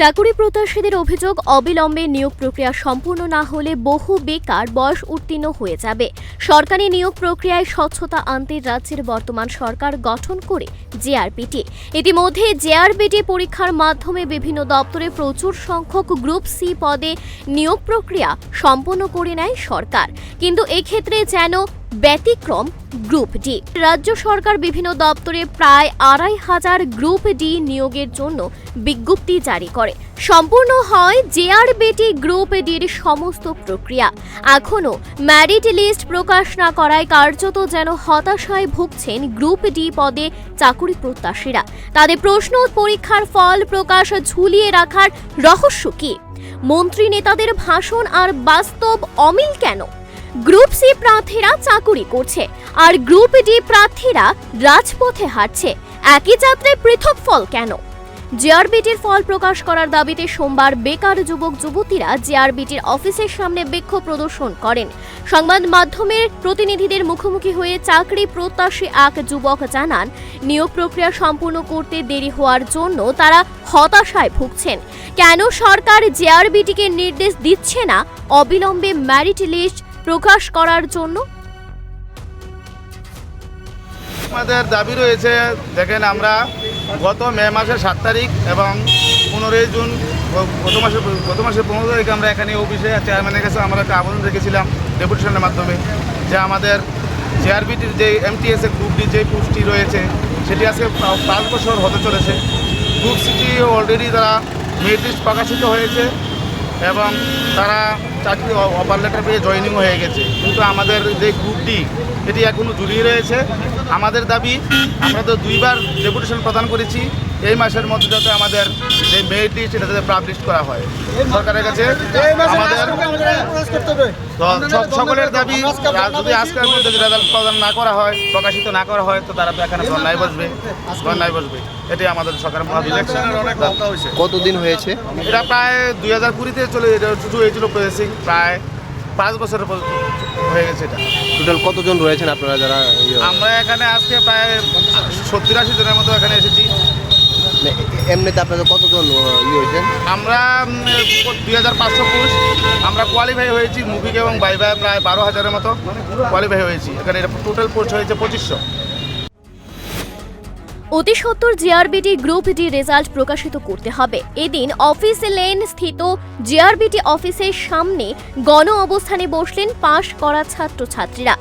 চাকুরি প্রত্যাশীদের অভিযোগ অবিলম্বে নিয়োগ প্রক্রিয়া সম্পূর্ণ না হলে বহু বেকার বয়স উত্তীর্ণ হয়ে যাবে। সরকারি নিয়োগ প্রক্রিয়ায় স্বচ্ছতা আনতে রাজ্যের বর্তমান সরকার গঠন করে জেআরপিটি। ইতিমধ্যে জেআরপিটি পরীক্ষার মাধ্যমে বিভিন্ন দপ্তরে প্রচুর সংখ্যক গ্রুপ সি পদে নিয়োগ প্রক্রিয়া সম্পন্ন করে নেয় সরকার। কিন্তু এক্ষেত্রে যেন ব্যতিক্রম গ্রুপ ডি। রাজ্য সরকার বিভিন্ন দপ্তরে প্রায় আড়াই হাজার গ্রুপ ডি নিয়োগের জন্য বিজ্ঞপ্তি জারি করে। সম্পূর্ণ হয় জেআরবিটি গ্রুপ ডির সমস্ত প্রক্রিয়া। এখনও ম্যারিট লিস্ট প্রকাশ না করায় কার্যত যেন হতাশায় ভুগছেন গ্রুপ ডি পদে চাকুরি প্রত্যাশীরা। তাদের প্রশ্ন, পরীক্ষার ফল প্রকাশ ঝুলিয়ে রাখার রহস্য কি? মন্ত্রী নেতাদের ভাষণ আর বাস্তব অমিল কেন? গ্রুপ সি প্রার্থীরা চাকুরি করছে, আর গ্রুপ ডি প্রার্থীরা রাজপথে হাঁটছে। একই যাত্রায় পৃথক ফল কেন? জেআরবিটির ফল প্রকাশ করার দাবিতে সোমবার বেকার যুবক যুবতীরা জেআরবিটির অফিসের সামনে বিক্ষোভ প্রদর্শন করেন। সংবাদ মাধ্যমের প্রতিনিধিদের মুখোমুখি হয়ে চাকরি প্রত্যাশী এক যুবক জানান, নিয়োগ প্রক্রিয়া সম্পূর্ণ করতে দেরি হওয়ার জন্য তারা হতাশায় ভুগছেন। কেন সরকার জেআরবিটিকে নির্দেশ দিচ্ছে না? অবিলম্বে ম্যারিট লিস্ট প্রকাশ করার জন্য? আমাদের দাবি রয়েছে, দেখেন আমরা গত মে মাসের সাত তারিখ এবং পনেরোই জুন, গত মাসের গত মাসের পনেরো তারিখে আমরা এখানে অফিসে চেয়ারম্যানের কাছে আমরা একটা আবেদন রেখেছিলাম ডেপুটেশনের মাধ্যমে, যে আমাদের জেআরবিটির যে এমটিএস এর গ্রুপ ডি যে পোস্টটি রয়েছে, সেটি আজকে পাঁচ বছর হতে চলেছে। গ্রুপ সিটি অলরেডি তারা মেরিট প্রকাশিত হয়েছে এবং তারা চাকরি অফার লেটার পেয়ে জয়েনিং হয়ে গেছে। কিন্তু আমাদের যে গ্রুপটি এটি এখনও ঝুলিয়ে রয়েছে। আমাদের দাবি, আমরা তো দুইবার ডেপুটেশন প্রদান করেছি। এই মাসের মধ্যে যাতে আমাদের যে মেয়েটি এটা যাতে পাবলিশ করা হয়। সরকারের কাছে আমাদের সকলের দাবি যদি আজকের মধ্যে রেজাল্ট প্রদান না করা হয় প্রকাশিত না করা হয় তো তারা তো এখানে ধর্নায় বসবে। ধর্নায় বসবে। এটাই আমাদের সরকার ইলেকশনের অনেক কথা হয়েছে। কতদিন হয়েছে? এটা প্রায় দুই হাজার কুড়িতে চলে এটা শুরু হয়েছিল প্রসেসিং প্রায় পাঁচ বছরের পর হয়ে গেছে এটা। টোটাল কতজন রয়েছেন আপনারা যারা ইয়ে, আমরা এখানে আজকে প্রায় সত্তর আশি জনের মতো এখানে এসেছি। এমনিতে আপনাদের কতজন ইয়ে হয়েছেন? আমরা দুই হাজার পাঁচশো পোস্ট আমরা কোয়ালিফাই হয়েছি মুভিকে এবং বাইবায় প্রায় বারো হাজারের মতো কোয়ালিফাই হয়েছি। এখানে টোটাল পোস্ট হয়েছে পঁচিশশো। অতি সত্তর জিআরবিটি গ্রুপ ডি রেজাল্ট প্রকাশিত করতে হবে। এদিন অফিস লেন স্থিত জিআরবিটি অফিসের সামনে গণ অবস্থানে বসলেন পাশ করা ছাত্রছাত্রীরা।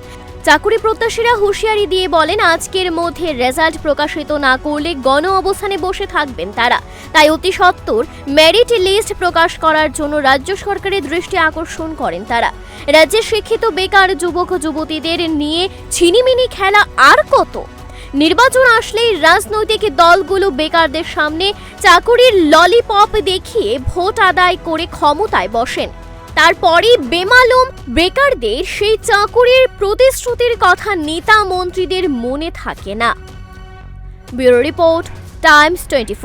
চাকুরি প্রত্যাশীরা হুঁশিয়ারি দিয়ে বলেন, আজকের মধ্যে রেজাল্ট প্রকাশিত না করলে গণ অবস্থানে বসে থাকবেন তারা। তাই অতি সত্বর মেরিট লিস্ট প্রকাশ করার জন্য রাজ্য সরকারের দৃষ্টি আকর্ষণ করেন তারা। রাজ্যের শিক্ষিত বেকার যুবক, যুবতীদের নিয়ে ছিনিমিনি খেলা আর কত? নির্বাচন আসলেই রাজনৈতিক দলগুলো বেকারদের সামনে চাকুরির ললিপপ দেখিয়ে ভোট আদায় করে ক্ষমতায় বসেন। তারপরই বেমালুম বেকারদের সেই চাকুরির প্রতিশ্রুতির কথা নেতা মন্ত্রীদের মনে থাকে না। Bureau report, Times twenty